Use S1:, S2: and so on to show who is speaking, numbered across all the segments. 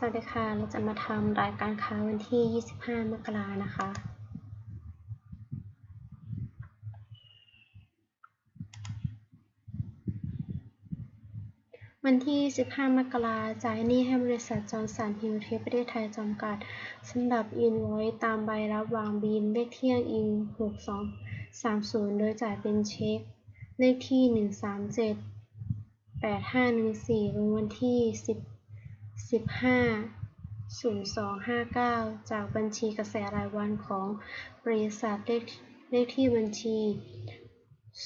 S1: สวัสดีค่ะ เราจะมาทำรายการค้าวันที่ 25 มกรานะคะ วันที่ 15 มกราจ่ายหนี้ให้บริษัทจอร์นสันฮิลเทปประเทศไทยจำกัดสำหรับอินโวยตามใบรับวางบินเลขที่อ้างอิง6230 โดยจ่ายเป็นเช็ค เลขที่ 137 8514ลงวันที่10 15 0259จากบัญชีกระแสรายวันของบริษัทเลขเลขที่บัญชี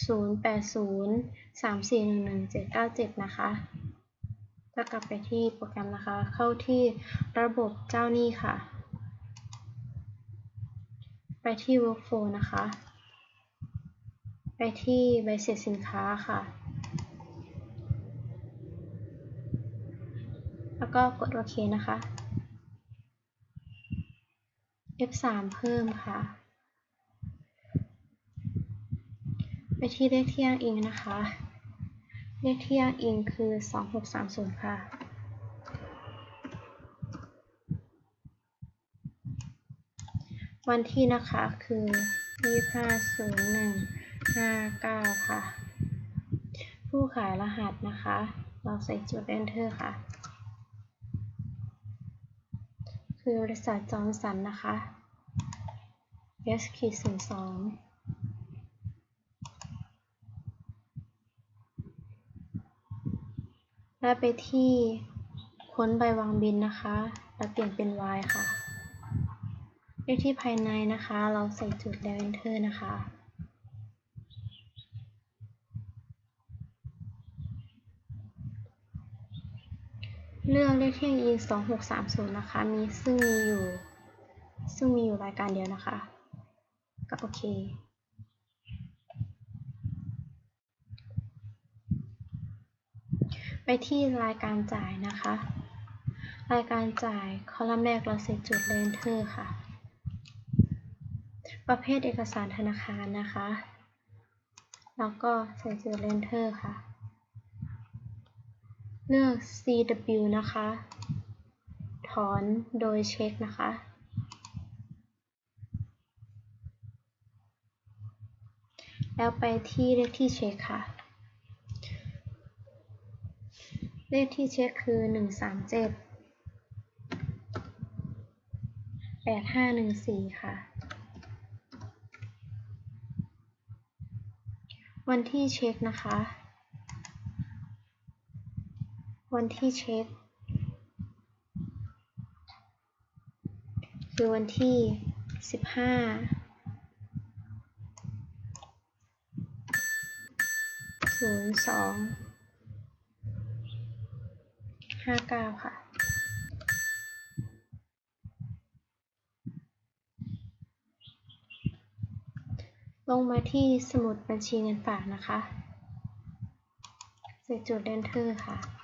S1: 080 3411 797นะคะจะกลับไปที่โปรแกรมนะคะ เข้าที่ระบบเจ้าหนี้ค่ะ ไปที่ workflow นะคะ ไปที่ใบเสร็จสินค้าค่ะ แล้ว ก็กดโอเคนะคะ F3 เพิ่มค่ะ ไปที่เลขที่อ้างอิงนะคะ เลขที่อ้างอิงคือ 2630 ค่ะวันที่นะคะคือ250159 ค่ะ ผู้ขายรหัสนะคะ เราใส่จุด enter ค่ะ คือบริษัทจอร์นสันนะคะ S ขีด02แล้วไปที่ค้นใบวางบินนะคะ แล้วเปลี่ยนเป็น Y ค่ะเลขที่ภายในนะคะ เราใส่จุดแล้ว enter นะคะ เลือกเลขที่อ้างอิง2630นะคะ มีซึ่งมีอยู่ ซึ่งมีอยู่รายการเดียวนะคะ ก็โอเค ไปที่รายการจ่ายนะคะ รายการจ่ายคอลัมน์แรกเราเสร็จจุด enter ค่ะ ประเภทเอกสารธนาคารนะคะ แล้วก็ใส่จุด enter ค่ะ เลือก CW นะคะ ถอนโดยเช็คนะคะ แล้วไปที่เลขที่เช็คค่ะ เลขที่เช็คคือ 137 8514 ค่ะ วันที่เช็คนะคะ วันที่เช็ค คือวันที่15 02 59ค่ะลงมาที่สมุดบัญชีเงินฝากนะคะเสร็จจุด enter ค่ะ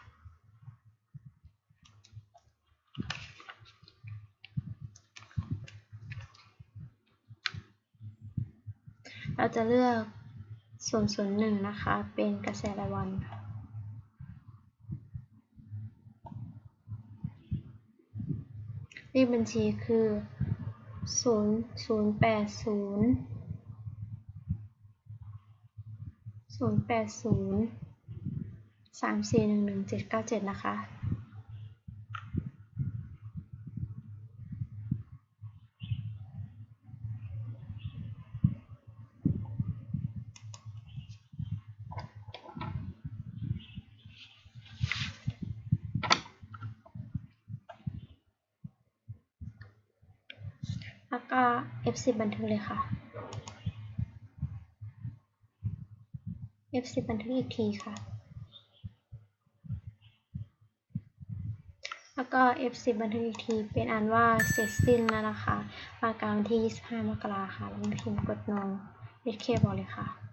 S1: เราจะเลือกส่วนส่วนหนึ่งนะคะ เป็นกระแสรายวันเลขบัญชีคือ 0080 080 3411 797 นะคะ แล้วก็ F10 บันทึกเลยค่ะ F10 บันทึกอีกทีค่ะ แล้วก็ F10 บันทึกอีกที เป็นอันว่าเสร็จสิ้นแล้วนะคะราการวันที่ 25 มกราค่ะ แล้วพิมพ์กด no เอเคบอกเลยค่ะ